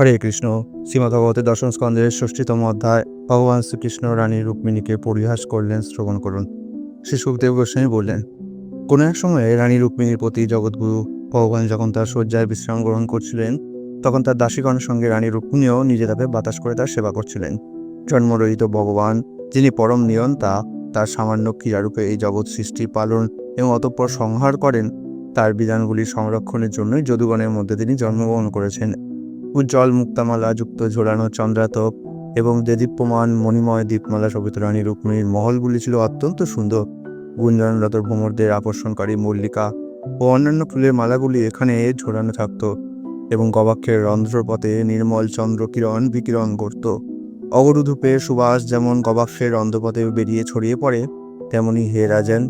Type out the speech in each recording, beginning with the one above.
হরে কৃষ্ণ। শ্রীমদ্ভগবতের দশম স্কন্ধের ষষ্ঠীতম অধ্যায় ভগবান শ্রীকৃষ্ণ রানী রুক্মিণীকে পরিহাস করলেন, শ্রবণ করুন। শ্রী সুখদেব গোস্বামী বললেন, কোনো এক সময়ে রানী রুক্মিণীর প্রতি জগৎগুরু ভগবান যখন তার শয্যায় বিশ্রাম গ্রহণ করছিলেন, তখন তার দাসীগণের সঙ্গে রানী রুক্মিণীও নিজে তাকে বাতাস করে তার সেবা করছিলেন। জন্মরহিত ভগবান, যিনি পরম নিয়ন্তা, তার সামান্য ক্রীড়ারূপে এই জগৎ সৃষ্টি, পালন এবং অতঃপর সংহার করেন, তার বিধানগুলি সংরক্ষণের জন্যই যদুগণের মধ্যে তিনি জন্মগ্রহণ করেছেন। উজ্জ্বল মুক্তামালা যুক্ত ঝোলানো চন্দ্রাতপ এবং দেদীপ্যমান মণিময় দীপমালা শোভিত রানী রুক্মিণীর মহলগুলি ছিল অত্যন্ত সুন্দর। গুঞ্জনরত ভ্রমরদের আকর্ষণকারী মল্লিকা ও অন্যান্য ফুলের মালাগুলি এখানে ঝোলানো থাকত এবং গবাক্ষের রন্ধ্রপথে নির্মল চন্দ্র কিরণ বিকিরণ করত। অগরুধূপে সুবাস যেমন গবাক্ষের রন্ধ্রপথে বেরিয়ে ছড়িয়ে পড়ে, তেমনি হে রাজেন,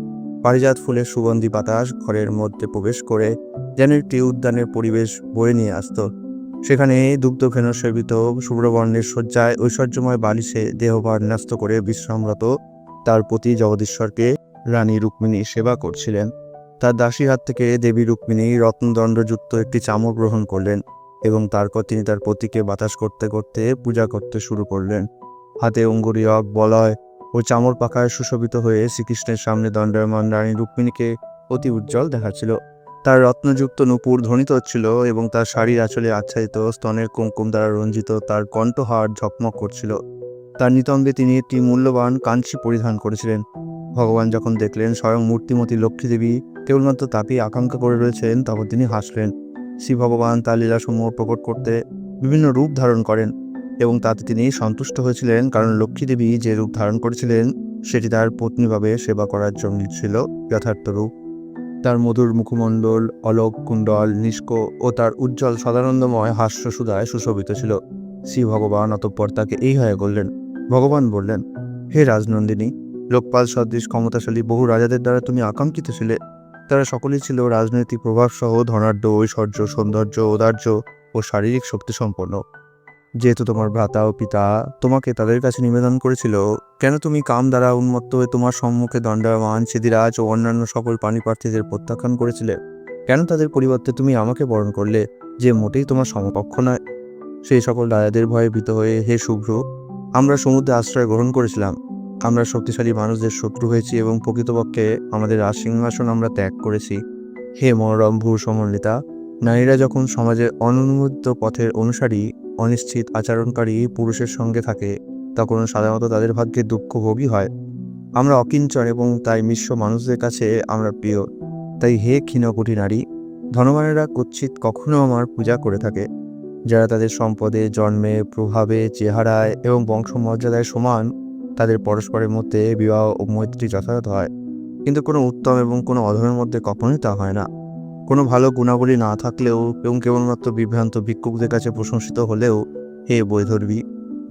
পারিজাত ফুলের সুগন্ধি বাতাস ঘরের মধ্যে প্রবেশ করে যেন একটি উদ্যানের পরিবেশ বয়ে নিয়ে আসতো। সেখানে দুগ্ধ দুগ্ধঘেন সেবিত শুভ্রবর্ণের শয্যায় ঐশ্বর্যময় বালিশে দেহভার ন্যস্ত করে বিশ্রামরত তার প্রতি জগদীশ্বরকে রানী রুক্মিণী সেবা করছিলেন। তার দাসী হাত থেকে দেবী রুক্মিণী রত্নদণ্ডযুক্ত একটি চামর গ্রহণ করলেন এবং তারপর তিনি তার পতিকে বাতাস করতে করতে পূজা করতে শুরু করলেন। হাতে অঙ্গুরীয়ক বলয় ও চামর পাখায় সুশোভিত হয়ে শ্রীকৃষ্ণের সামনে দণ্ডায়মান রানী রুক্মিণীকে অতি উজ্জ্বল দেখাচ্ছিল। তার রত্নযুক্ত নূপুর ধ্বনিত হচ্ছিল এবং তার শাড়ির আঁচলে আচ্ছাদিত স্তনের কুমকুম দ্বারা রঞ্জিত তার কণ্ঠহার ঝকমক করছিল। তার নিতম্বে তিনি একটি মূল্যবান কাঞ্চি পরিধান করেছিলেন। ভগবান যখন দেখলেন স্বয়ং মূর্তিমতী লক্ষ্মী দেবী কেবলমাত্র তাতেই আকাঙ্ক্ষা করে রয়েছেন, তখন তিনি হাসলেন। শ্রী ভগবান তার লীলাসমূহ প্রকট করতে বিভিন্ন রূপ ধারণ করেন এবং তাতে তিনি সন্তুষ্ট হয়েছিলেন, কারণ লক্ষ্মী দেবী যে রূপ ধারণ করেছিলেন, সেটি তার পত্নীভাবে সেবা করার জন্য ছিল যথার্থ রূপ। তার মধুর মুখমণ্ডল, অলোক কুণ্ডল, নিষ্ক ও তার উজ্জ্বল সদানন্দময় হাস্য সুধায় সুশোভিত ছিল। শ্রী ভগবান অতঃপর তাকে এই হয়ে করলেন ভগবান বললেন, হে রাজনন্দিনী, লোকপাল সদৃশ, ক্ষমতাশালী, বহু রাজাদের দ্বারা তুমি আকাঙ্ক্ষিত ছিলে। তারা সকলেই ছিল রাজনৈতিক প্রভাবসহ ধনাঢ্য, ঐশ্বর্য, সৌন্দর্য, ঔদার্য ও শারীরিক শক্তি সম্পন্ন যেহেতু তোমার ভ্রাতা ও পিতা তোমাকে তাদের কাছে নিবেদন করেছিল, কেন তুমি কাম দ্বারা উন্মত্ত হয়ে তোমার সম্মুখে দণ্ডায়মান সিদিরাজ ও অন্যান্য সকল প্রাণীপ্রার্থীদের প্রত্যাখ্যান করেছিলে? কেন তাদের পরিবর্তে তুমি আমাকে বরণ করলে, যে মোটেই তোমার সমকক্ষ নয়? সেই সকল রাজাদের ভয়ে ভীত হয়ে, হে শুভ্র, আমরা সমুদ্রে আশ্রয় গ্রহণ করেছিলাম। আমরা শক্তিশালী মানুষদের শত্রু হয়েছি এবং প্রকৃতপক্ষে আমাদের রাজ সিংহাসন আমরা ত্যাগ করেছি। হে মনোরম ভূ সমন্বিতা নারীরা যখন সমাজের অনুন্মুক্ত পথের অনুসারী অনিশ্চিত আচরণকারী পুরুষের সঙ্গে থাকে, তখন সাধারণত তাদের ভাগ্যে দুঃখভোগী হয়। আমরা অকিঞ্চন এবং তাই মিশ্র মানুষদের কাছে আমরা প্রিয়। তাই হে ক্ষীণকুটি নারী, ধনবানেরা কচ্ছিত কখনো আমার পূজা করে থাকে। যারা তাদের সম্পদে, জন্মে, প্রভাবে, চেহারায় এবং বংশমর্যাদায় সমান, তাদের পরস্পরের মধ্যে বিবাহ ও মৈত্রী যথাযথ হয়। কিন্তু কোনো উত্তম এবং কোনো অধমের মধ্যে কখনোই তা হয় না। ভালো গুণাবলী না থাকলেও এবং কেবলমাত্র বিভ্রান্ত ভিক্ষুকদের কাছে প্রশংসিত হলেও, হে বৈধর্বী,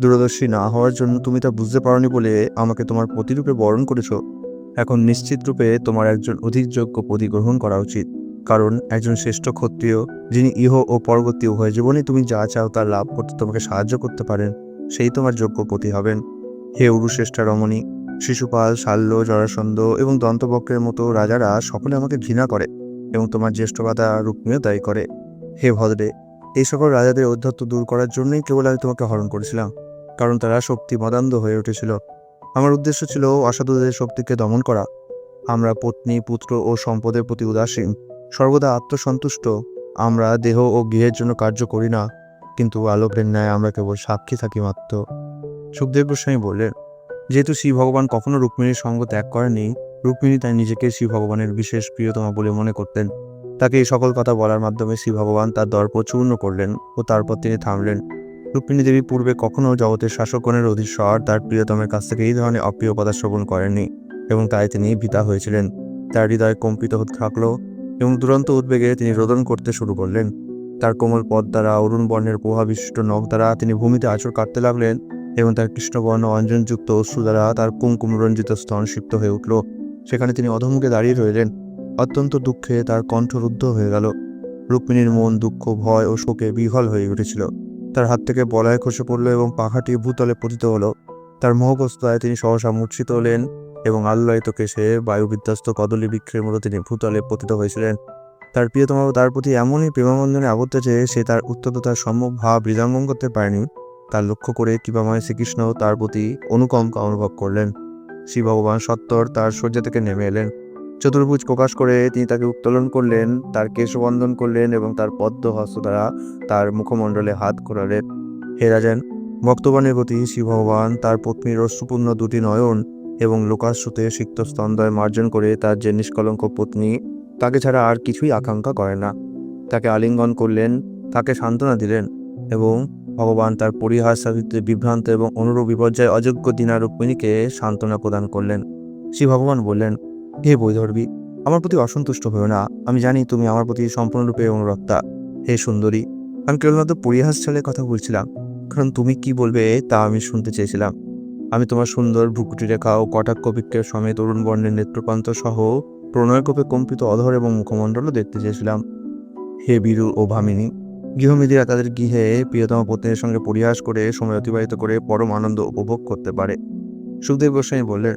দূরদর্শী না হওয়ার জন্য তুমি তা বুঝতে পারোনি বলে আমাকে তোমার প্রতিরূপে বরণ করেছ। এখন নিশ্চিত রূপে তোমার একজন অধিক যোগ্য পতি গ্রহণ করা উচিত। কারণ একজন শ্রেষ্ঠ ক্ষত্রিয়, যিনি ইহ ও পরবর্তী উভয় জীবনে তুমি যা চাও তা লাভ করতে তোমাকে সাহায্য করতে পারেন, সেই তোমার যোগ্য পতি হবেন। হে উরুশ্রেষ্ঠা রমণী, শিশুপাল, শাল্য, জরাসন্ধ এবং দন্তবক্রের মতো রাজারা সকলে আমাকে ঘৃণা করে। এবং তোমার জ্যেষ্ঠ ভাতা রুক্মিও দায়ী করে। হে ভদ্রে, এই সকল রাজাদের ঔদ্ধত্য দূর করার জন্যই কেবল আমি তোমাকে হরণ করেছিলাম, কারণ তারা শক্তি মদান্ধ হয়ে উঠেছিল। আমার উদ্দেশ্য ছিল অসাধুদের শক্তিকে দমন করা। আমরা পত্নী, পুত্র ও সম্পদের প্রতি উদাসীন। সর্বদা আত্মসন্তুষ্ট। আমরা দেহ ও গৃহের জন্য কার্য করি না, কিন্তু আলোকের ন্যায় আমরা কেবল সাক্ষী থাকি মাত্র। সুখদেব গোস্বামী বললেন, যেহেতু শ্রী ভগবান কখনো রুক্মিণীর সঙ্গ ত্যাগ করেনি রুক্মিণী তাই নিজেকে শ্রী ভগবানের বিশেষ প্রিয়তমা বলে মনে করতেন। তাকে এই সকল কথা বলার মাধ্যমে শ্রী ভগবান তার দর্প চূর্ণ করলেন ও তারপর তিনি থামলেন। রুক্মিণী দেবী পূর্বে কখনো জগতের শাসকগণের অধীশ্বর তার প্রিয়তমের কাছ থেকে এই ধরনের অপ্রিয় কথা শ্রবণ করেননি এবং তাই তিনি ভীতা হয়েছিলেন। তার হৃদয় কম্পিত হতে থাকল এবং দুরন্ত উদ্বেগে তিনি রোদন করতে শুরু করলেন। তার কোমল পদ দ্বারা অরুণ বর্ণের প্রভাবিষ্ট নখ দ্বারা তিনি ভূমিতে আঁচড় কাটতে লাগলেন এবং তার কৃষ্ণবর্ণ অঞ্জনযুক্ত অশ্রু দ্বারা তার কুমকুম রঞ্জিত স্তন সিক্ত হয়ে উঠল। সেখানে তিনি অধমুখে দাঁড়িয়ে রইলেন। অত্যন্ত দুঃখে তার কণ্ঠ রুদ্ধ হয়ে গেল। রুক্মিণীর মন দুঃখ, ভয় ও শোকে বিহল হয়ে উঠেছিল। তার হাত থেকে বলয় খসে পড়ল এবং পাখাটি ভূতলে পতিত হলো। তার মোহগ্রস্তায় তিনি সহসা মূর্ছিত হলেন এবং আল্লায়িত কেশে বায়ু বিধ্বস্ত কদলী বৃক্ষের মতো তিনি ভূতলে পতিত হয়েছিলেন। তার প্রিয়তম তার প্রতি এমনই প্রেমাবন্ধনে আবদ্ধ যে সে তার উত্তরতার সম্মুখ ভাব হৃদয়ঙ্গম করতে পারেনি তার লক্ষ্য করে কৃপাময় শ্রীকৃষ্ণ তার প্রতি অনুকম্পা অনুভব করলেন। শ্রী ভগবান সত্তর তার শয্যা থেকে নেমে এলেন। চতুর্ভুজ প্রকাশ করে তিনি তাকে উত্তোলন করলেন, তার কেশবন্ধন করলেন এবং তার পদ্ম হস্ত দ্বারা তার মুখমণ্ডলে হাত ঘোরালেন। হে রাজেন, ভক্তবাণের প্রতি শ্রী ভগবান তার পত্নীর অশ্রুপূর্ণ দুটি নয়ন এবং লোকাশ্রুতে সিক্ত স্তন্দয় মার্জন করে তার যে নিষ্কলঙ্ক পত্নী, তাকে ছাড়া আর কিছুই আকাঙ্ক্ষা করে না। তাকে আলিঙ্গন করলেন, তাকে সান্ত্বনা দিলেন এবং ভগবান তার সাহিত্যে বিভ্রান্ত এবং অনুরূপ বিপর্যয় অযোগ্য দিনা রুক্মিণীকে সান্ত্বনা প্রদান করলেন। শ্রী ভগবান বললেন, হে বৈধর্বী, আমার প্রতি অসন্তুষ্ট হয়েও না। আমি জানি তুমি আমার প্রতি সম্পূর্ণরূপে অনুরক্তা। হে সুন্দরী, আমি কেবলমাত্র পরিহাস ছলে কথা বলছিলাম, কারণ তুমি কি বলবে তা আমি শুনতে চেয়েছিলাম। আমি তোমার সুন্দর ভুকুটি রেখা ও কটাক্ষ বিক্ষের সমেত অরুণ বর্ণের নেত্রপ্রান্ত সহ প্রণয়কোপে কম্পিত অধর এবং মুখমণ্ডলও দেখতে চেয়েছিলাম। হে বীরু ও ভামিনী গৃহমেদীরা তাদের গৃহে প্রিয়তম পত্নীর সঙ্গে পরিহাস করে, সময় অতিবাহিত করে পরম আনন্দ উপভোগ করতে পারে। সুখদেব গোস্বামী বললেন,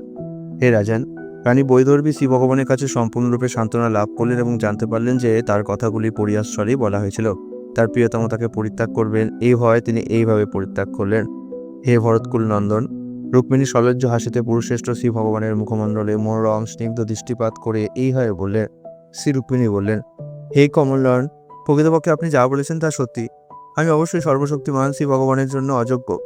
হে রাজান, রানী বৈদর্বী শ্রী ভগবানের কাছে সম্পূর্ণরূপে সান্ত্বনা লাভ করলেন এবং জানতে পারলেন যে তার কথাগুলি পরিহাস্বরেই বলা হয়েছিল। তার প্রিয়তম তাকে পরিত্যাগ করবেন। এই ভয়ে তিনি এইভাবে পরিত্যাগ করলেন, হে ভরতকুল নন্দন, রুক্মিণী সলজ্জ হাসিতে পুরুষশ্রেষ্ঠ শ্রী ভগবানের মুখমণ্ডলে মনোরম স্নিগ্ধ দৃষ্টিপাত করে এই এইভাবে বললেন, শ্রী রুক্মিণী বললেন, হে কমলনয়ন প্রকৃতপক্ষে আপনি যা বলেছেন তা সত্যি। আমি অবশ্যই সর্বশক্তিমান শ্রী ভগবানের জন্য অযোগ্য।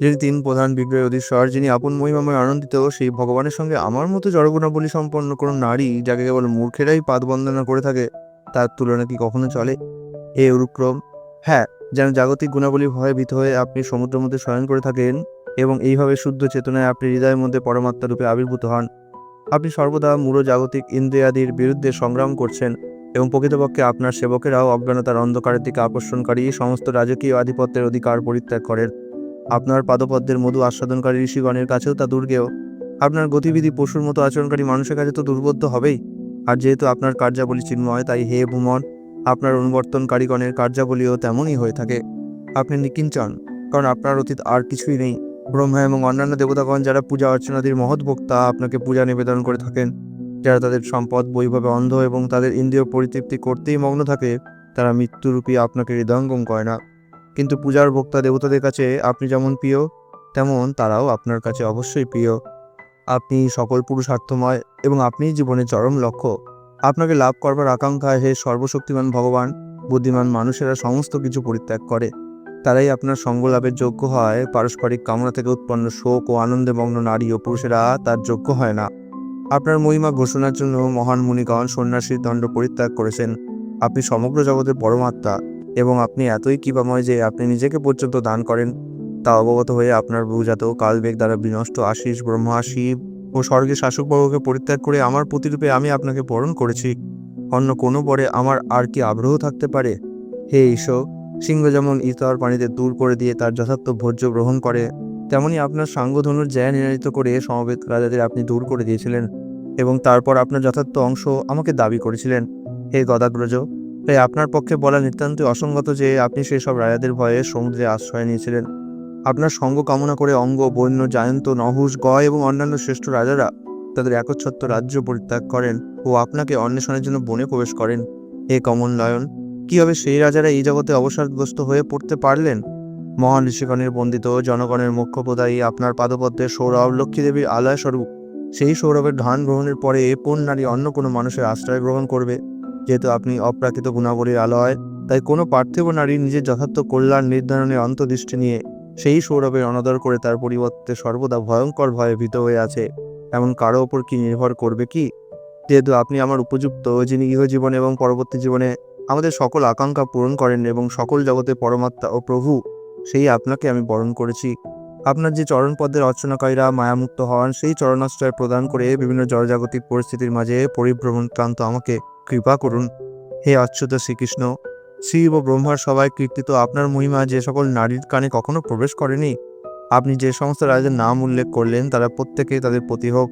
যিনি তিন প্রধান বিগ্রহ অধীশ্বর, যিনি আপন মহিমাময় আনন্দিত, সেই ভগবানের সঙ্গে আমার মতো জড়গুণাবলী সম্পন্ন কোনো নারী, যাকে কেবল মূর্খেরাই পাদ বন্দনা করে থাকে, তার তুলনা কি কখনো চলে? হে উরুক্রম হ্যাঁ যেন জাগতিক গুণাবলী ভয়ে ভীত হয়ে আপনি সমুদ্রের মধ্যে শয়ন করে থাকেন এবং এইভাবে শুদ্ধ চেতনায় আপনি হৃদয়ের মধ্যে পরমাত্মা রূপে আবির্ভূত হন। আপনি সর্বদা মূল জাগতিক ইন্দ্রিয়াদির বিরুদ্ধে সংগ্রাম করছেন। এবং প্রকৃতপক্ষে আপনার সেবকেরাও অজ্ঞানতার অন্ধকারের দিকে আকর্ষণকারী। সমস্ত রাজকীয় আধিপত্যের অধিকার পরিত্যাগ করেন। আপনার পাদপদ্মের মধু আস্বাদনকারী ঋষিগণের কাছেও তা দুর্গেয়। আপনার গতিবিধি পশুর মতো আচরণকারী মানুষের কাছে তো দুর্বোধ্য হবেই। আর যেহেতু আপনার কার্যাবলী চিন্ময়, তাই হে ভূমন, আপনার অনুবর্তনকারীগণের কার্যাবলীও তেমনই হয়ে থাকে। আপনি নিকিঞ্চন, কারণ আপনার অতীত আর কিছুই নেই। ব্রহ্মা এবং অন্যান্য দেবতাগণ যারা পূজা অর্চনাদির মহৎ ভোক্তা, আপনাকে পূজা নিবেদন করে থাকেন। যারা তাদের সম্পদ বৈভাবে অন্ধ এবং তাদের ইন্দ্রিয় পরিতৃপ্তি করতেই মগ্ন থাকে, তারা মৃত্যুরূপী আপনাকে হৃদয়ঙ্গম করে না। কিন্তু পূজার ভোক্তা দেবতাদের কাছে আপনি যেমন প্রিয়, তেমন তারাও আপনার কাছে অবশ্যই প্রিয়। আপনি সকল পুরুষার্থময় এবং আপনিই জীবনের চরম লক্ষ্য। আপনাকে লাভ করবার আকাঙ্ক্ষায় হে সর্বশক্তিমান ভগবান, বুদ্ধিমান মানুষেরা সমস্ত কিছু পরিত্যাগ করে। তারাই আপনার সঙ্গ লাভের যোগ্য হয়, পারস্পরিক কামনা থেকে উৎপন্ন শোক ও আনন্দে মগ্ন নারী ও পুরুষেরা তার যোগ্য হয় না। আপনার মহিমা ঘোষণার জন্য মহান মুনিগণ সন্ন্যাসীর দণ্ড পরিত্যাগ করেছেন। আপনি সমগ্র জগতের পরমাত্মা এবং আপনি এতই কৃপাময় যে আপনি নিজেকে পর্যন্ত দান করেন। তা অবগত হয়ে আপনার বহুজাত কালবেগ দ্বারা বিনষ্ট আশিস, ব্রহ্মা শিব ও স্বর্গের শাসকবর্গকে পরিত্যাগ করে আমার প্রতিরূপে আমি আপনাকে বরণ করেছি। অন্য কোনো পরে আমার আর কি আগ্রহ থাকতে পারে? হে ঈশ্বর, সিংহ যেমন ইতর পানিতে দূর করে দিয়ে তার যথার্থ ভোজ্য গ্রহণ করে তেমনি আপনার সাঙ্গধনুর জ্যা নির্ধারিত করে সমবেত রাজাদের আপনি দূর করে দিয়েছিলেন এবং তারপর আপনার যথার্থ অংশ আমাকে দাবি করেছিলেন। হে গদাগ্রজ তাই আপনার পক্ষে বলা নিতান্তই অসঙ্গত যে আপনি সেই সব রাজাদের ভয়ে সমুদ্রে আশ্রয় নিয়েছিলেন। আপনার সঙ্গ কামনা করে অঙ্গ, বন্য, জায়ন্ত নহুষ গয় এবং অন্যান্য শ্রেষ্ঠ রাজারা তাদের একচ্ছত্ব রাজ্য পরিত্যাগ করেন ও আপনাকে অন্বেষণের জন্য বনে প্রবেশ করেন। হে কমল নয়ন কীভাবে সেই রাজারা এই জগতে অবসাদগ্রস্ত হয়ে পড়তে পারলেন? মহান ঋষিগণের বন্দিত জনগণের মুখ্য প্রদায়ী আপনার পাদপদ্মের সৌরভ লক্ষ্মী দেবীর আলয় স্বরূপ সেই সৌরভের ধান গ্রহণের পরে কোন নারী অন্য কোনো মানুষের আশ্রয় গ্রহণ করবে। যেহেতু আপনি অপ্রাকৃত গুণাবলীর আলয়, তাই কোনো পার্থিব নারী নিজের যথার্থ কল্যাণ নির্ধারণের অন্তর্দৃষ্টি নিয়ে সেই সৌরভের অনাদর করে তার পরিবর্তে সর্বদা ভয়ঙ্কর ভয়ে ভীত হয়ে আছে। এমন কারও ওপর কি নির্ভর করবে কি? যেহেতু আপনি আমার উপযুক্ত, যিনি ইহজীবনে এবং পরবর্তী জীবনে আমাদের সকল আকাঙ্ক্ষা পূরণ করেন এবং সকল জগতে পরমাত্মা ও প্রভু সেই আপনাকে আমি বরণ করেছি। আপনার যে চরণপদের অর্চনাকারীরা মায়ামুক্ত হন, সেই চরণাশ্রয় প্রদান করে বিভিন্ন জড়জাগতিক পরিস্থিতির মাঝে পরিভ্রমণ ক্রান্ত আমাকে কৃপা করুন। হে অচ্যুত শ্রীকৃষ্ণ শিব ও ব্রহ্মার সবাই কীর্তিত আপনার মহিমা যে সকল নারীর কানে কখনো প্রবেশ করেনি। আপনি যে সমস্ত রাজাদের নাম উল্লেখ করলেন, তারা প্রত্যেকেই তাদের প্রতি হোক।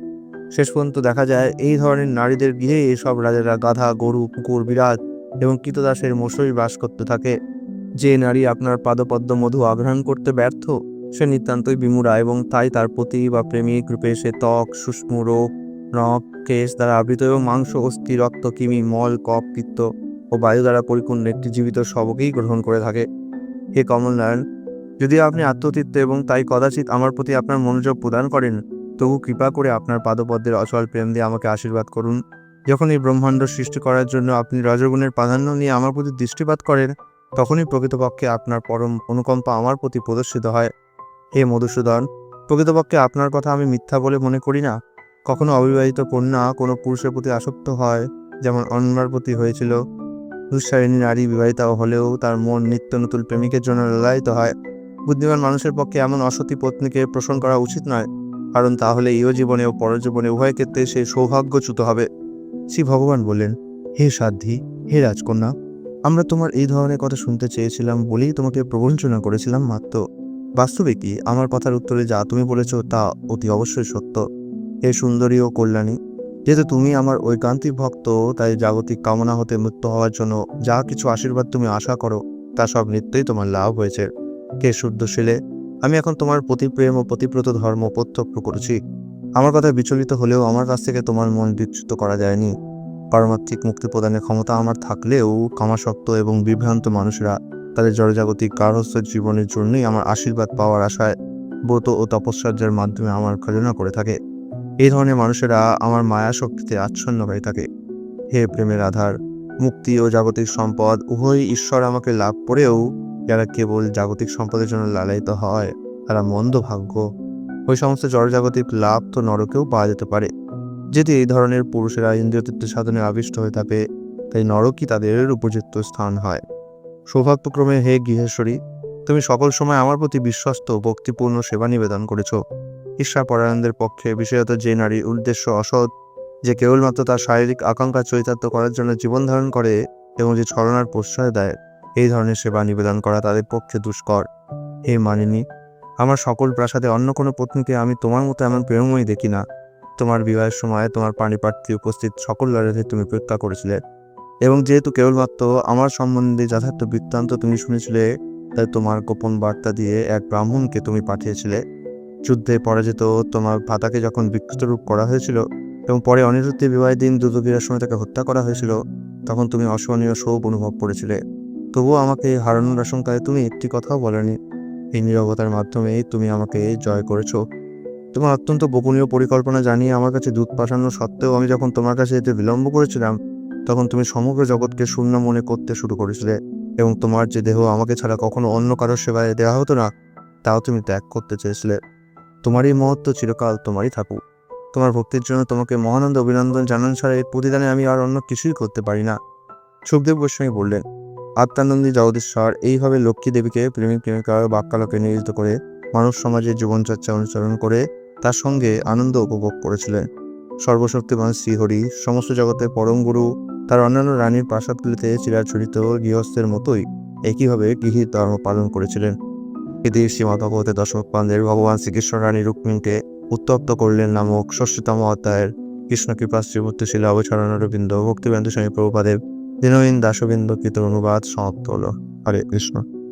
শেষ পর্যন্ত দেখা যায়, এই ধরনের নারীদের গৃহে এইসব রাজারা গাধা, গরু, কুকুর বিরাট এবং কীতদাসের মশারি বাস করতে থাকে। যে নারী আপনার পাদপদ্ম মধু আঘ্রাণ করতে ব্যর্থ, সে নিতান্তই বিমুরা এবং তাই তার প্রতি বা প্রেমিক রূপে সে ত্বক, সূক্ষ্ম রোগ, নখ, কেশ দ্বারা আবৃত এবং মাংস, অস্থি, রক্ত, কিমি, মল কপ পিত্ত ও বায়ু দ্বারা পরিপূর্ণ একটি জীবিত শবকেই গ্রহণ করে থাকে। হে কমলনারায়ণ, যদি আপনি আত্মতৃপ্ত এবং তাই কদাচিৎ আমার প্রতি আপনার মনোযোগ প্রদান করেন, তবু কৃপা করে আপনার পাদপদ্মের অচল প্রেম দিয়ে আমাকে আশীর্বাদ করুন। যখন এই ব্রহ্মাণ্ড সৃষ্টি করার জন্য আপনি রজগুণের প্রাধান্য নিয়ে আমার প্রতি দৃষ্টিপাত করেন তখনই প্রকৃতপক্ষে আপনার পরম অনুকম্পা আমার প্রতি প্রদর্শিত হয়। হে মধুসূদন, প্রকৃতপক্ষে আপনার কথা আমি মিথ্যা বলে মনে করি না। কখনো অবিবাহিত কন্যা কোনো পুরুষের প্রতি আসক্ত হয়, যেমন অন্যার প্রতি হয়েছিল। দুঃসারিণী নারী বিবাহিতা হলেও তার মন নিত্য নতুন প্রেমিকের জন্য লালায়িত হয়। বুদ্ধিমান মানুষের পক্ষে এমন অসতী পত্নীকে পোষণ করা উচিত নয়, কারণ তাহলে ইহ জীবনে ও পরজীবনে উভয় ক্ষেত্রে সে সৌভাগ্যচ্যুত হবে। শ্রী ভগবান বললেন, হে সাধ্বী, হে রাজকন্যা আমরা তোমার এই ধরনের কথা শুনতে চেয়েছিলাম বলেই তোমাকে প্রবঞ্চনা করেছিলাম মাত্র। বাস্তবে কি আমার কথার উত্তরে যা তুমি বলেছ তা অতি অবশ্যই সত্য। হে সুন্দরী ও কল্যাণী, যেহেতু তুমি আমার ঐকান্তিক ভক্ত, তাই জাগতিক কামনা হতে মুক্ত হওয়ার জন্য যা কিছু আশীর্বাদ তুমি আশা করো, তা সব নিত্যই তোমার লাভ হয়েছে। কে শুদ্ধশীলে আমি এখন তোমার প্রতি প্রেম ও প্রতিব্রত ধর্ম প্রত্যক্ষ করেছি। আমার কথা বিচলিত হলেও আমার কাছ থেকে তোমার মন বিচ্যুত করা যায়নি। পারমাত্মিক মুক্তি প্রদানের ক্ষমতা আমার থাকলেও কামাসক্ত এবং বিভ্রান্ত মানুষরা তাদের জড়জাগতিক গার্হস্থ জীবনের জন্যই আমার আশীর্বাদ পাওয়ার আশায় ব্রত ও তপস্যার মাধ্যমে আমার খাজনা করে থাকে। এই ধরনের মানুষেরা আমার মায়া শক্তিতে আচ্ছন্ন হয়ে থাকে। হে প্রেমের আধার, মুক্তি ও জাগতিক সম্পদ উভয় ঈশ্বর আমাকে লাভ করেও যারা কেবল জাগতিক সম্পদের জন্য লালায়িত হয়, তারা মন্দ ভাগ্য। ওই সমস্ত জড়জাগতিক লাভ তো নরকেও পাওয়া যেতে পারে। যদি এই ধরনের পুরুষেরা ইন্দ্রিয়তৃপ্ত সাধনে আবিষ্ট হয়ে থাকে, তাই নরকই তাদের উপযুক্ত স্থান হয়। সৌভাগ্যক্রমে হে গৃহেশ্বরী, তুমি সকল সময় আমার প্রতি বিশ্বস্ত, ভক্তিপূর্ণ সেবা নিবেদন করেছ। ঈর্ষা পরায়ণদের পক্ষে বিশেষত যে নারীর উদ্দেশ্য অসৎ, যে কেবলমাত্র তার শারীরিক আকাঙ্ক্ষা চরিতার্থ করার জন্য জীবন ধারণ করে এবং যে ছলনার প্রশ্রয় দেয়, এই ধরনের সেবা নিবেদন করা তাদের পক্ষে দুষ্কর। হে মানিনী আমার সকল প্রাসাদে অন্য কোনো পত্নীকে আমি তোমার মতো এমন প্রেমময়ী দেখি না। তোমার বিবাহের সময় তোমার পাণিপ্রার্থী উপস্থিত সকল লড়াইতে তুমি পরীক্ষা করেছিলে। এবং যেহেতু কেবলমাত্র আমার সম্বন্ধে যথার্থ বৃত্তান্ত তুমি শুনেছিলে, তাই তোমার গোপন বার্তা দিয়ে এক ব্রাহ্মণকে তুমি পাঠিয়েছিলে। যুদ্ধে পরাজিত তোমার ভাতাকে যখন বিকৃত রূপ করা হয়েছিল এবং পরে অনিরুদ্ধের বিবাহের দিন দুদগিরার সময় তাকে হত্যা করা হয়েছিল, তখন তুমি অসহনীয় শোক অনুভব করেছিলে। তবুও আমাকে হারানোর আশঙ্কায় তুমি একটি কথাও বলেনি। এই নীরবতার মাধ্যমেই তুমি আমাকে জয় করেছ। তোমার অত্যন্ত গোপনীয় পরিকল্পনা জানিয়ে আমার কাছে দুধ পাঠানো সত্ত্বেও আমি যখন তোমার কাছে যেতে বিলম্ব করেছিলাম, তখন তুমি সমগ্র জগৎকে শূন্য মনে করতে শুরু করেছিলে এবং তোমার যে দেহ আমাকে ছাড়া কখনো অন্য কারোর সেবায় দেওয়া হতো না, তাও তুমি ত্যাগ করতে চেয়েছিলে। তোমারই মহত্ব চিরকাল তোমারই থাকুক। তোমার ভক্তির জন্য তোমাকে মহানন্দ অভিনন্দন জানান ছাড়া এর প্রতিদানে আমি আর অন্য কিছুই করতে পারি না। সুখদেব গোস্বামী বললেন, আত্মানন্দী জগদীশ্বর, এইভাবে লক্ষ্মী দেবীকে প্রেমিক প্রেমিকা বাক্যালোকে নিয়োজিত করে মানব সমাজের জীবনচর্চা অনুসরণ করে তার সঙ্গে আনন্দ উপভোগ করেছিলেন। সর্বশক্তিমান শ্রীহরি, সমস্ত জগতের পরম গুরু, তার অন্যান্য রানীর প্রাসাদগুলিতে চিরাচরিত গৃহস্থের মতোই একইভাবে গৃহীত ধর্ম পালন করেছিলেন। এদি শ্রীমদ ভগবতে দশমক পান্ডের ভগবান শ্রীকৃষ্ণ রানী রুক্মিণীকে উত্তপ্ত করলেন নামক ষষ্ঠতম অধ্যায়ের কৃষ্ণ কৃপা শ্রীমূর্তি শিলা অবচরণরবিন্দ ভক্তিবেন্দু স্বামী প্রভুপাদেব দীনহীন দাসবিন্দ কৃত অনুবাদ সমাপ্ত হলো। হরে কৃষ্ণ।